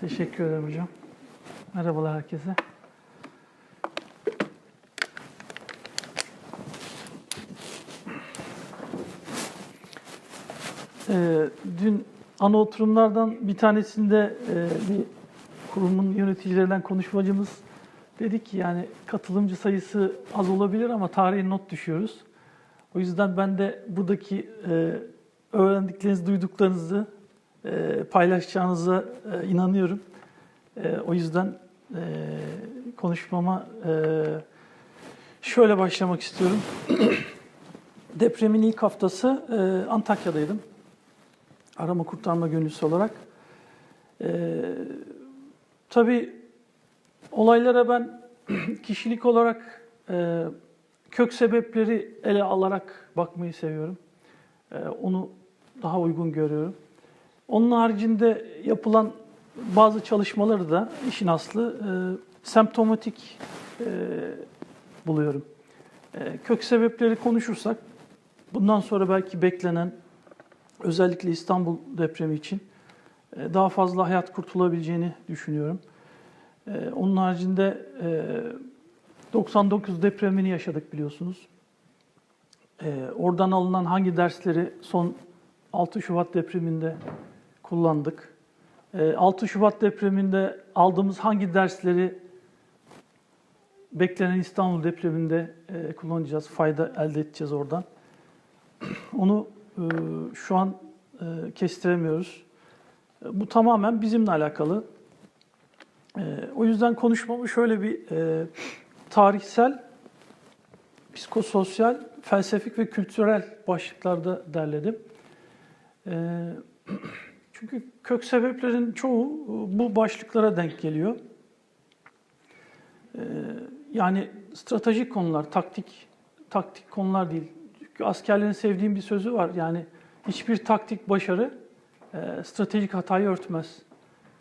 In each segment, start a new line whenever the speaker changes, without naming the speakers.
Teşekkür ederim hocam. Merhabalar herkese. Ee, dün ana oturumlardan bir tanesinde e, bir kurumun yöneticilerinden konuşmacımız dedi ki yani katılımcı sayısı az olabilir ama tarihe not düşüyoruz. O yüzden ben de buradaki e, öğrendiklerinizi, duyduklarınızı e, paylaşacağınıza inanıyorum. E, o yüzden e, konuşmama e, şöyle başlamak istiyorum. Depremin ilk haftası e, Antakya'daydım. Arama kurtarma gönüllüsü olarak. E, tabii olaylara ben kişilik olarak kök sebepleri ele alarak bakmayı seviyorum. Onu daha uygun görüyorum. Onun haricinde yapılan bazı çalışmaları da işin aslı e, semptomatik e, buluyorum. E, kök sebepleri konuşursak bundan sonra belki beklenen özellikle İstanbul depremi için e, daha fazla hayat kurtulabileceğini düşünüyorum. E, onun haricinde e, 99 depremini yaşadık biliyorsunuz. E, oradan alınan hangi dersleri son 6 Şubat depreminde kullandık. 6 Şubat depreminde aldığımız hangi dersleri beklenen İstanbul depreminde e, kullanacağız, fayda elde edeceğiz oradan. Onu e, şu an e, kestiremiyoruz. Bu tamamen bizimle alakalı. O yüzden konuşmamı şöyle bir tarihsel, psikososyal, felsefik ve kültürel başlıklarda derledim. Çünkü kök sebeplerin çoğu bu başlıklara denk geliyor. Yani stratejik konular, taktik taktik konular değil. Çünkü askerlerin sevdiğim bir sözü var. Yani hiçbir taktik başarı stratejik hatayı örtmez.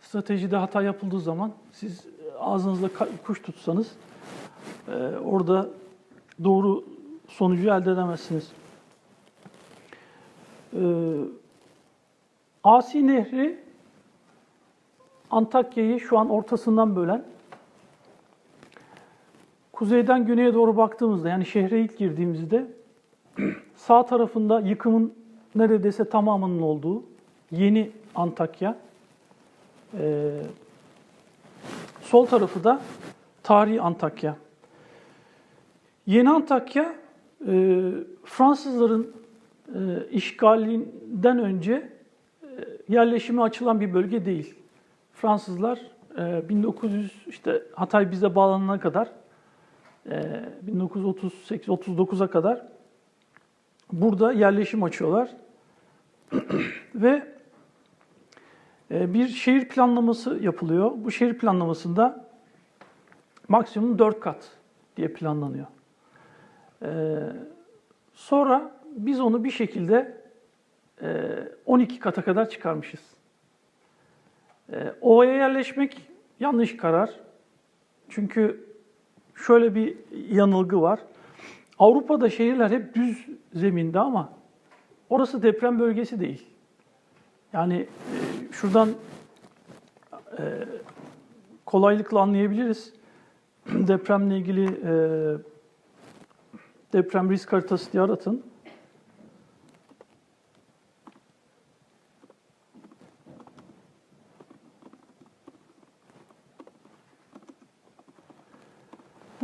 Stratejide hata yapıldığı zaman siz ağzınızda kuş tutsanız orada doğru sonucu elde edemezsiniz. Asi Nehri Antakya'yı şu an ortasından bölen kuzeyden güneye doğru baktığımızda yani şehre ilk girdiğimizde sağ tarafında yıkımın neredeyse tamamının olduğu yeni Antakya, ee, sol tarafı da tarihi Antakya. Yeni Antakya e, Fransızların e, işgalinden önce yerleşime açılan bir bölge değil. Fransızlar 1900 e, işte Hatay bize bağlanana kadar 1938-39'a e, kadar burada yerleşim açıyorlar. Ve e, bir şehir planlaması yapılıyor. Bu şehir planlamasında maksimum 4 kat diye planlanıyor. Sonra biz onu bir şekilde 12 ee, kata kadar çıkarmışız. Ee, ovaya yerleşmek yanlış karar. Çünkü şöyle bir yanılgı var. Avrupa'da şehirler hep düz zeminde ama orası deprem bölgesi değil. Yani e, şuradan e, kolaylıkla anlayabiliriz. Depremle ilgili e, deprem risk haritası diye aratın.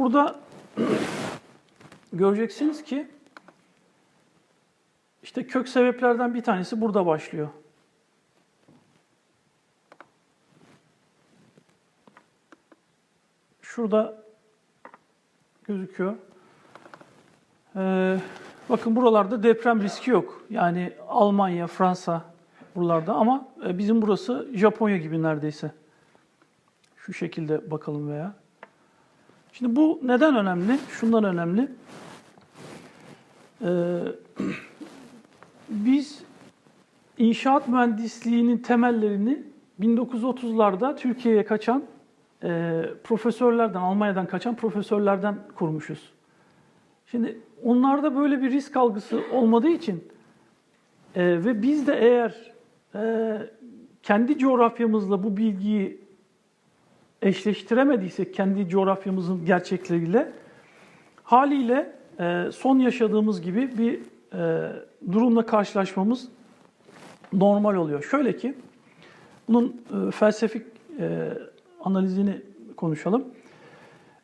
Burada göreceksiniz ki işte kök sebeplerden bir tanesi burada başlıyor. Şurada gözüküyor. Ee, bakın buralarda deprem riski yok. Yani Almanya, Fransa buralarda ama e, bizim burası Japonya gibi neredeyse. Şu şekilde bakalım veya. Şimdi bu neden önemli? Şundan önemli. Ee, biz inşaat mühendisliğinin temellerini 1930'larda Türkiye'ye kaçan e, profesörlerden, Almanya'dan kaçan profesörlerden kurmuşuz. Şimdi onlarda böyle bir risk algısı olmadığı için e, ve biz de eğer e, kendi coğrafyamızla bu bilgiyi eşleştiremediysek kendi coğrafyamızın gerçekleriyle haliyle e, son yaşadığımız gibi bir e, durumla karşılaşmamız normal oluyor. Şöyle ki bunun e, felsefik e, analizini konuşalım.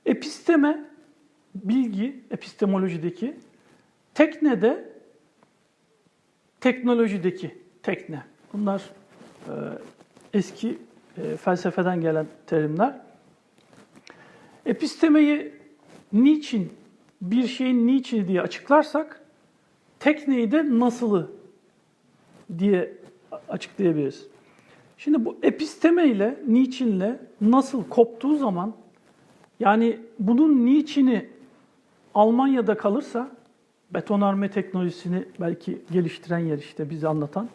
Episteme bilgi epistemolojideki tekne de teknolojideki tekne. Bunlar e, eski e, felsefeden gelen terimler. Epistemeyi niçin, bir şeyin niçini diye açıklarsak, tekneyi de nasılı diye açıklayabiliriz. Şimdi bu episteme ile, niçinle nasıl koptuğu zaman, yani bunun niçini Almanya'da kalırsa, betonarme teknolojisini belki geliştiren yer işte bizi anlatan,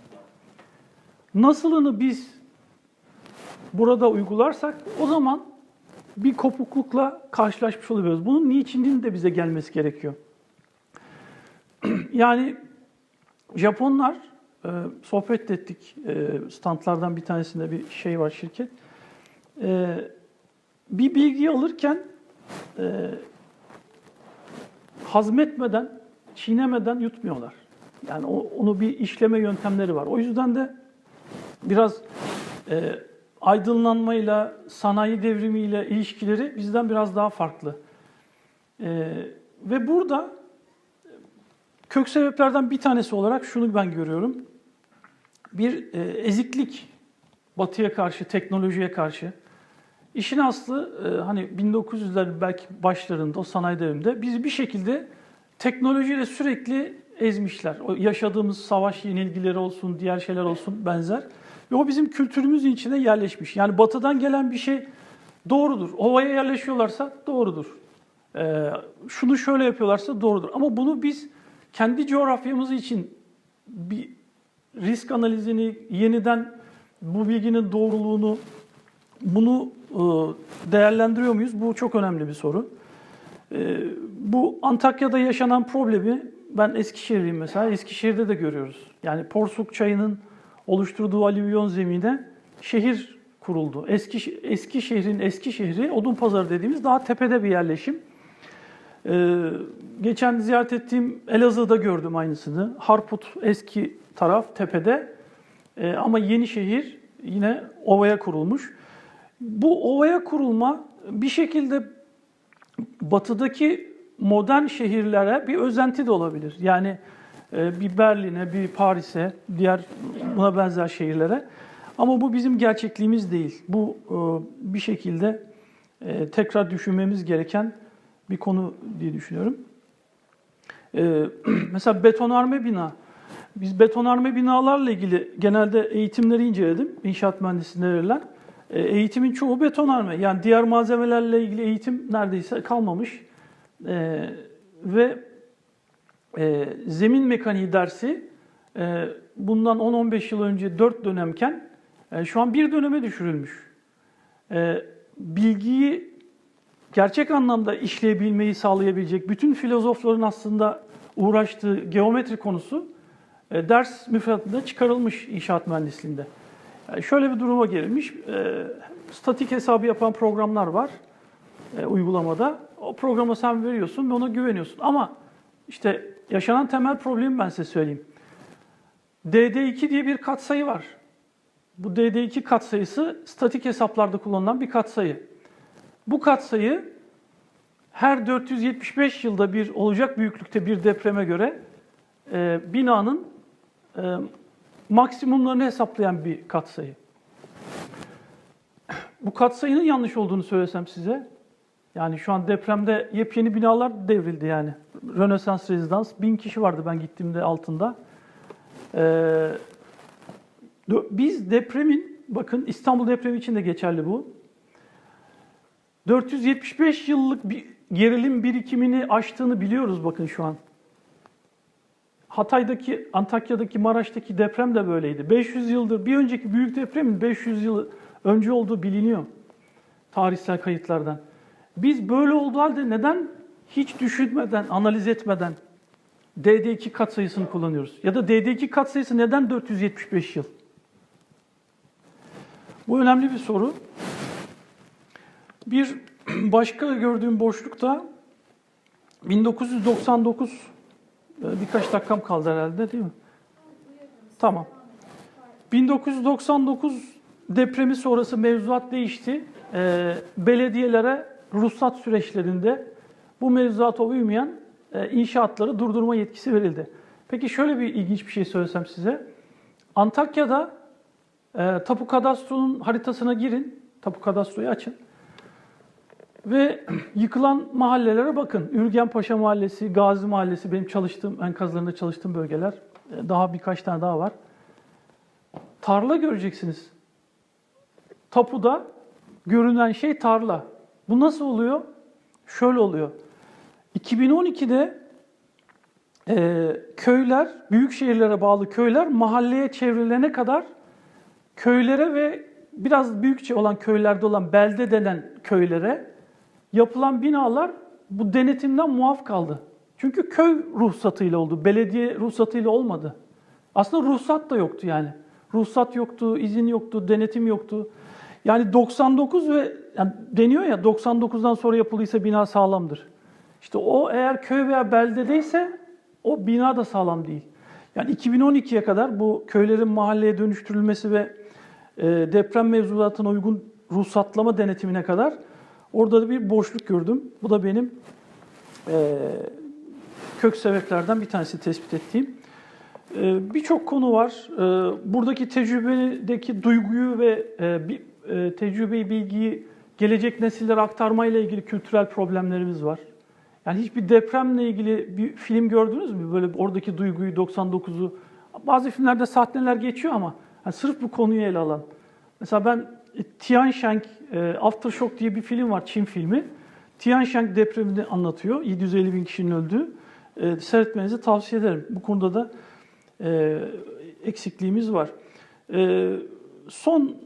nasılını biz burada uygularsak o zaman bir kopuklukla karşılaşmış oluyoruz. Bunun niçinin de bize gelmesi gerekiyor. yani Japonlar e, sohbet ettik. E, standlardan bir tanesinde bir şey var şirket. E, bir bilgi alırken e, hazmetmeden, çiğnemeden yutmuyorlar. Yani o, onu bir işleme yöntemleri var. O yüzden de biraz e, aydınlanmayla, sanayi devrimiyle ilişkileri bizden biraz daha farklı. E, ve burada kök sebeplerden bir tanesi olarak şunu ben görüyorum. Bir e, eziklik batıya karşı, teknolojiye karşı. İşin aslı e, hani 1900'ler belki başlarında o sanayi devriminde bizi bir şekilde teknolojiyle sürekli ezmişler. O yaşadığımız savaş yenilgileri olsun, diğer şeyler olsun benzer. Ve o bizim kültürümüzün içine yerleşmiş. Yani batıdan gelen bir şey doğrudur. Ovaya yerleşiyorlarsa doğrudur. Ee, şunu şöyle yapıyorlarsa doğrudur. Ama bunu biz kendi coğrafyamız için bir risk analizini yeniden bu bilginin doğruluğunu bunu e, değerlendiriyor muyuz? Bu çok önemli bir soru. E, bu Antakya'da yaşanan problemi ben Eskişehir'liyim mesela. Eskişehir'de de görüyoruz. Yani Porsuk çayının oluşturduğu alüvyon zemine şehir kuruldu. Eski eski şehrin eski şehri Odunpazarı dediğimiz daha tepede bir yerleşim. Ee, geçen ziyaret ettiğim Elazığ'da gördüm aynısını. Harput eski taraf tepede ee, ama yeni şehir yine ovaya kurulmuş. Bu ovaya kurulma bir şekilde batıdaki modern şehirlere bir özenti de olabilir. Yani bir Berlin'e, bir Paris'e, diğer buna benzer şehirlere. Ama bu bizim gerçekliğimiz değil. Bu e, bir şekilde e, tekrar düşünmemiz gereken bir konu diye düşünüyorum. Mesela betonarme bina. Biz betonarme binalarla ilgili genelde eğitimleri inceledim. İnşaat mühendisliğinde verilen. Eğitimin çoğu betonarme. Yani diğer malzemelerle ilgili eğitim neredeyse kalmamış. Ve e, zemin mekaniği dersi e, bundan 10-15 yıl önce 4 dönemken e, şu an bir döneme düşürülmüş. E, bilgiyi gerçek anlamda işleyebilmeyi sağlayabilecek bütün filozofların aslında uğraştığı geometri konusu e, ders müfredatında çıkarılmış inşaat mühendisliğinde. Yani şöyle bir duruma gelmiş. E, statik hesabı yapan programlar var e, uygulamada. O programa sen veriyorsun ve ona güveniyorsun. Ama işte yaşanan temel problemi ben size söyleyeyim. DD2 diye bir katsayı var. Bu DD2 katsayısı statik hesaplarda kullanılan bir katsayı. Bu katsayı her 475 yılda bir olacak büyüklükte bir depreme göre e, binanın e, maksimumlarını hesaplayan bir katsayı. Bu katsayının yanlış olduğunu söylesem size, yani şu an depremde yepyeni binalar devrildi yani. Rönesans rezidans. Bin kişi vardı ben gittiğimde altında. Ee, biz depremin, bakın İstanbul depremi için de geçerli bu. 475 yıllık bir gerilim birikimini aştığını biliyoruz bakın şu an. Hatay'daki, Antakya'daki, Maraş'taki deprem de böyleydi. 500 yıldır, bir önceki büyük depremin 500 yıl önce olduğu biliniyor tarihsel kayıtlardan. Biz böyle olduğu halde neden hiç düşünmeden, analiz etmeden DD2 katsayısını kullanıyoruz? Ya da DD2 katsayısı neden 475 yıl? Bu önemli bir soru. Bir başka gördüğüm boşluk da 1999 e, birkaç dakikam kaldı herhalde değil mi? Tamam. 1999 depremi sonrası mevzuat değişti. E, belediyelere ruhsat süreçlerinde bu mevzuata uymayan e, inşaatları durdurma yetkisi verildi. Peki şöyle bir ilginç bir şey söylesem size. Antakya'da e, tapu kadastronun haritasına girin. Tapu kadastroyu açın. Ve yıkılan mahallelere bakın. Ürgenpaşa Mahallesi, Gazi Mahallesi benim çalıştığım, enkazlarında çalıştığım bölgeler. E, Daha birkaç tane daha var. Tarla göreceksiniz. Tapuda görünen şey tarla. Bu nasıl oluyor? Şöyle oluyor. 2012'de e, köyler, büyük şehirlere bağlı köyler mahalleye çevrilene kadar köylere ve biraz büyükçe olan köylerde olan belde denen köylere yapılan binalar bu denetimden muaf kaldı. Çünkü köy ruhsatıyla oldu, belediye ruhsatıyla olmadı. Aslında ruhsat da yoktu yani. Ruhsat yoktu, izin yoktu, denetim yoktu. Yani 99 ve yani deniyor ya 99'dan sonra yapıldıysa bina sağlamdır. İşte o eğer köy veya beldedeyse o bina da sağlam değil. Yani 2012'ye kadar bu köylerin mahalleye dönüştürülmesi ve e, deprem mevzuatına uygun ruhsatlama denetimine kadar orada da bir boşluk gördüm. Bu da benim e, kök sebeplerden bir tanesi tespit ettiğim. E, Birçok konu var. E, Buradaki tecrübedeki duyguyu ve e, bir, e, tecrübeyi, bilgiyi gelecek nesillere aktarmayla ilgili kültürel problemlerimiz var. Yani hiçbir depremle ilgili bir film gördünüz mü? Böyle oradaki duyguyu 99'u. Bazı filmlerde sahneler geçiyor ama yani sırf bu konuyu ele alan. Mesela ben e, Tianjin e, Aftershock diye bir film var, Çin filmi. Tianjin depremini anlatıyor. 750 bin kişinin öldüğü. E, seyretmenizi tavsiye ederim. Bu konuda da e, eksikliğimiz var. E, son